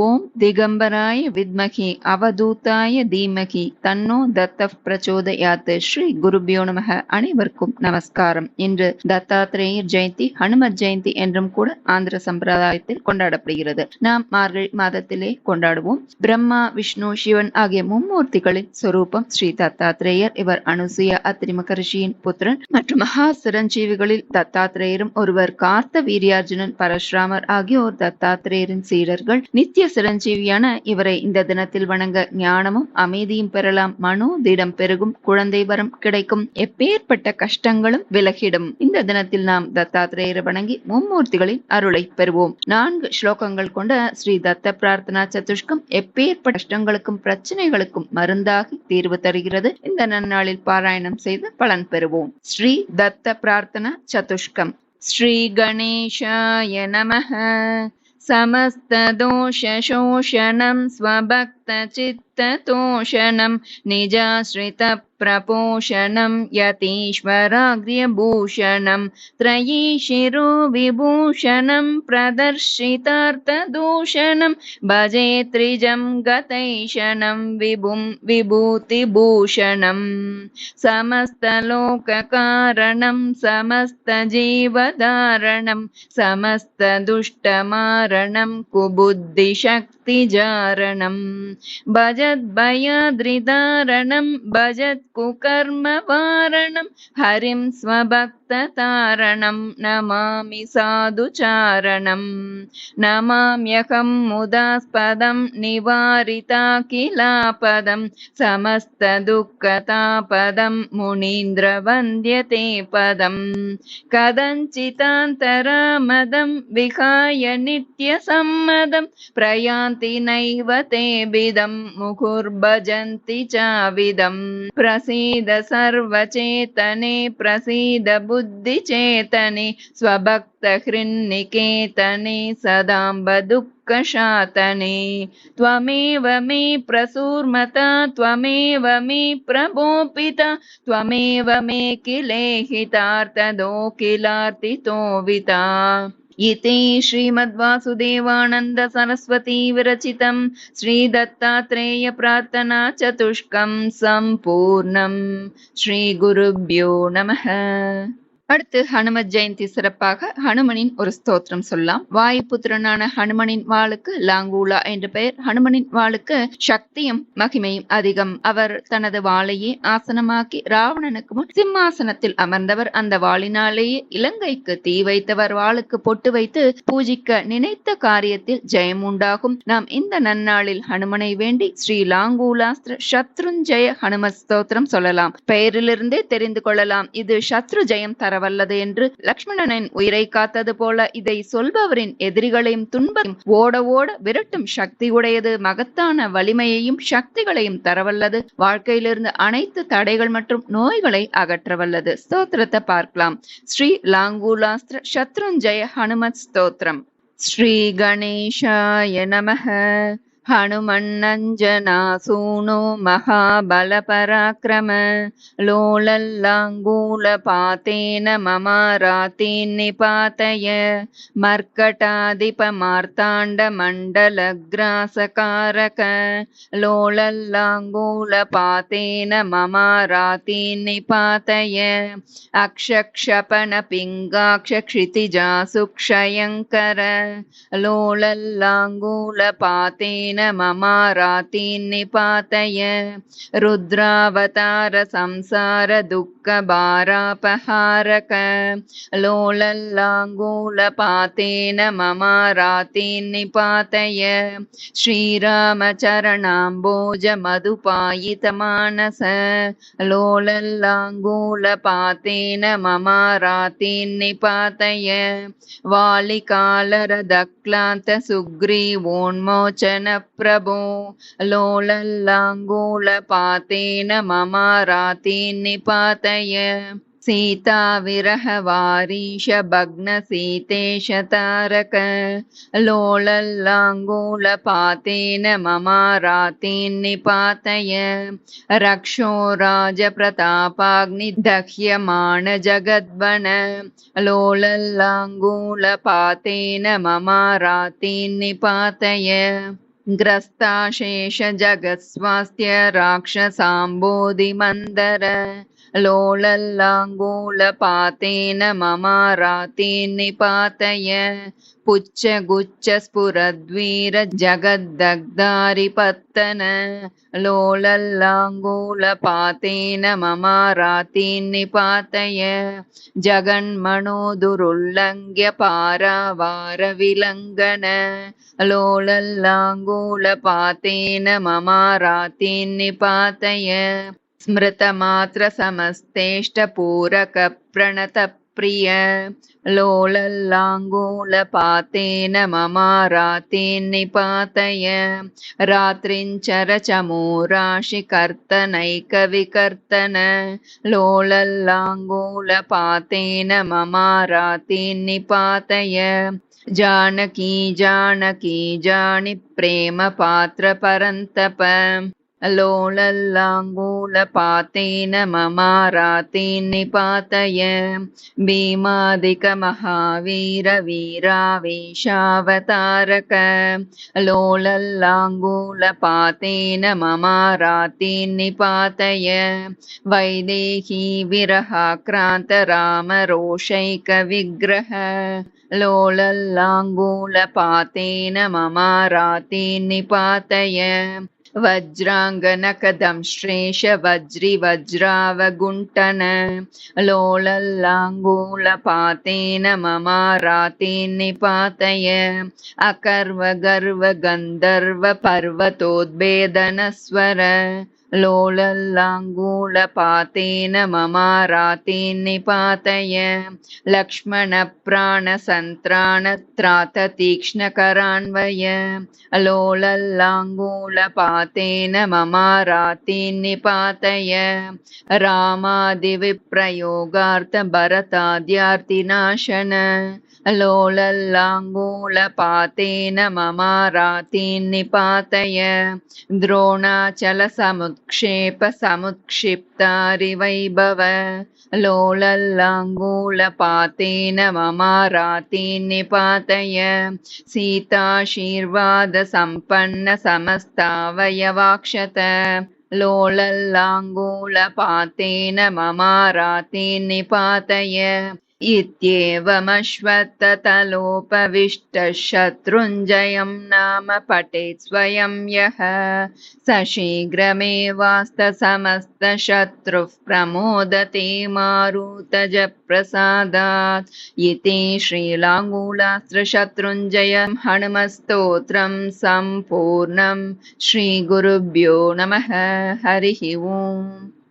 ஓம் திகம்பராய வித்மகி அவதூத்தாய தீமகி தன்னோ தத்த பிரச்சோதயாத் ஸ்ரீ குருபியோ நமக. அனைவருக்கும் நமஸ்காரம். இன்று தத்தாத்திரேயர் ஜெயந்தி ஹனுமத் ஜெயந்தி என்றும் கூட ஆந்திர சம்பிரதாயத்தில் கொண்டாடப்படுகிறது. நாம் மார்கழி மாதத்திலே கொண்டாடுவோம். பிரம்மா விஷ்ணு சிவன் ஆகிய மும்மூர்த்திகளின் சொரூபம் ஸ்ரீ தத்தாத்திரேயர் இவர் அனுசுயா அத்திரி மகரிஷியின் புத்திரன் மற்றும் மகா சிரஞ்சீவிகளில் தத்தாத்திரேயரும் ஒருவர். கார்த்த வீரியார்ஜுனன் பரசுராமர் ஆகியோர் தத்தாத்திரேயரின் சீடர்கள். நித்திய நித்திய சிரஞ்சீவியான இவரை இந்த தினத்தில் வணங்க ஞானமும் அமைதியும் பெறலாம். மனோ திடம் பெருகும் குழந்தை வரம் கிடைக்கும். எப்பேற்பட்ட கஷ்டங்களும் விலகிடும். இந்த தினத்தில் நாம் தத்தாத்திரேயரை வணங்கி மும்மூர்த்திகளின் அருளை பெறுவோம். நான்கு ஸ்லோகங்கள் கொண்ட ஸ்ரீ தத்த பிரார்த்தனா சதுஷ்கம் எப்பேற்பட்ட கஷ்டங்களுக்கும் பிரச்சனைகளுக்கும் மருந்தாகி தீர்வு தருகிறது. இந்த நன்னாளில் பாராயணம் செய்து பலன் பெறுவோம். ஸ்ரீ தத்த பிரார்த்தனா சதுஷ்கம். श्रीगणेशाय नमः समस्तदोषशोषणं स्वभक्तचित्ततोषणं निजाश्रितप्रपोषणं यतीश्वराग्र्यभूषणं त्रयीशिरो विभूषणं प्रदर्शितार्थदूषणं भजे त्रिजं गतैषणं विभुं विभूतिभूषणम् समस्तलोककारणं समस्तजीवधारणं समस्तदुष्टमारणं कुबुद्धिशक्तिजारणं भजद्भयाद्रिदारणं भजत्कुकर्मवारणं हरिं स्वभक्ततारणं नमामि साधुचारणम् नमाम्यहं मुदास्पदं निवारिताखिलापदं समस्तदुःखतापदं मुनीन्द्रवन्द्यते पदं कदञ्चितान्तरामदं विहाय नित्यसम्मदं प्रयान्ति नैव तेभिदं मुहुर्भजन्ति प्रसीद सर्वचेतने, प्रसीद बुद्धिचेतने स्वभक्तहृन्निकेतने सदाम्ब दुःखशातने। त्वमेव मे प्रसूर्मता, त्वमेव मे प्रबोपिता त्वमेव मे किलेहितार्थदोकिलार्तितोविता इति श्रीमद्वासुदेवानन्दसरस्वतीविरचितं श्रीदत्तात्रेय प्रार्थनाचतुष्कम् सम्पूर्णम् श्रीगुरुभ्यो नमः। அடுத்து ஹனுமத் ஜெயந்தி சிறப்பாக ஹனுமனின் ஒரு ஸ்தோத்திரம் சொல்லலாம். வாயுபுத்திரனான ஹனுமனின் வாளுக்கு லாங்கூலா என்ற பெயர். ஹனுமனின் வாளுக்கு சக்தியும் மகிமையும் அதிகம். அவர் தனது வாளையே ஆசனமாக்கி ராவணனுக்கு முன் சிம்மாசனத்தில் அமர்ந்தவர். அந்த வாளினாலேயே இலங்கைக்கு தீ வைத்தவர். வாளுக்கு பொட்டு வைத்து பூஜிக்க நினைத்த காரியத்தில் ஜெயம் உண்டாகும். நாம் இந்த நன்னாளில் ஹனுமனை வேண்டி ஸ்ரீ லாங்கூலாஸ்திர சத்ருஞ்சய ஹனுமத் ஸ்தோத்திரம் சொல்லலாம். பெயரிலிருந்தே தெரிந்து கொள்ளலாம். இது சத்ரு ஜெயம் தர வல்லது என்று லக்ஷ்மணனின் உயிரை காத்தது போல இதை சொல்பவரின் எதிரிகளையும் துன்பம் ஓட ஓட விரட்டும் சக்தி உடையது மகத்தான வலிமையையும் சக்திகளையும் தரவல்லது. வாழ்க்கையிலிருந்து அனைத்து தடைகள் மற்றும் நோய்களை அகற்றவல்லது. ஸ்தோத்திரத்தை பார்க்கலாம். ஸ்ரீ லாங்கூலாஸ்திர சத்ருஞ்சய ஹனுமத் ஸ்தோத்திரம். ஸ்ரீ கணேஷாய நமக. हनुमन्नञ्जनासूनो महाबलपराक्रम लोलल्लाङ्गूलपातेन ममारातीन्निपातय मर्कटाधिपमार्ताण्डमण्डलग्रासकारक लोलल्लाङ्गूलपातेन ममारातीन्निपातय अक्षक्षपणपिङ्गाक्षक्षितिजासु क्षयङ्कर लोलल्लाङ्गूलपातेन ममारातीन्निपातय रुद्रावतार संसार दुःखभारापहारक लोलल्लाङ्गूलपातेन ममारातीन्निपातय श्रीरामचरणाम्बोज मधुपायितमानस लोलल्लाङ्गूलपातेन ममारातीन्निपातय वालिकालरदक्लान्त सुग्रीवोन्मोचन प्रभो लोलल्लाङ्गूलपातेन ममारातीन्निपातय य सीताविरहवारीश भग्नसीतेशतारक लोलल्लाङ्गूलपातेन ममा रातीन्निपातय रक्षो राजप्रतापाग्निदह्यमाण जगद्वन लोलल्लाङ्गूलपातेन ममा रातीन्निपातय ग्रस्ताशेष जगत्स्वास्थ्य राक्षसाम्बोधिमन्दर लोलल्लाङ्गूलपातेन ममारातीन्निपातय पुच्छगुच्छस्फुरद्वीर जगद्दग्धारिपत्तन लोलल्लाङ्गूलपातेन ममारातीन्निपातय जगन्मनो दुरुल्लङ्घ्य पारावारविलङ्घन लोलल्लाङ्गूलपातेन ममारातीन्निपातय स्मृतमात्रसमस्तेष्टपूरकप्रणतप्रिय लोलल्लाङ्गूलपातेन ममारातीन्निपातय रात्रिञ्चरचमूराशिकर्तनैकविकर्तन लोलल्लाङ्गूलपातेन ममारातीन्निपातय जानकी जानकी जानि प्रेमपात्रपरन्तप लोलल्लाङ्गूलपातेन ममारातीन्निपातय भीमादिकमहावीरवीरावेशावतारक लोलल्लाङ्गूलपातेन ममारातीन्निपातय वैदेही विरहाक्रान्तरामरोषैकविग्रह लोलल्लाङ्गूलपातेन ममारातीन्निपातय वज्राङ्गनकदंश्रेष वज्रि वज्रावगुण्टन लोलल्लाङ्गूलपातेन ममारातीन्निपातय अकर्वगर्वगन्धर्वपर्वतोद्भेदनस्वर लोलल्लाङ्गूलपातेन ममारातीन्निपातय लक्ष्मणप्राणसन्त्राणत्राततीक्ष्णकरान्वय लोलल्लाङ्गूलपातेन ममारातीन्निपातय रामादिविप्रयोगार्थभरताद्यार्तिनाशन लोलल्लाङ्गूलपातेन ममारातीन्निपातय द्रोणाचलसमुत्क्षेपसमुत्क्षिप्तारिवैभव लोलल्लाङ्गूलपातेन ममारातीन्निपातय सीताशीर्वादसम्पन्नसमस्तावयवाक्षत लोलल्लाङ्गूलपातेन ममारातीन्निपातय इत्येवमश्वत्थतलोपविष्टशत्रुञ्जयं नाम पठेत् स्वयं यः। स शीघ्रमेवास्तसमस्तशत्रुः प्रमोदते मारुतजप्रसादात्। इति श्रीलाङ्गूलास्त्रशत्रुञ्जयं हनुमस्तोत्रं सम्पूर्णं श्रीगुरुभ्यो नमः। हरिः ओम्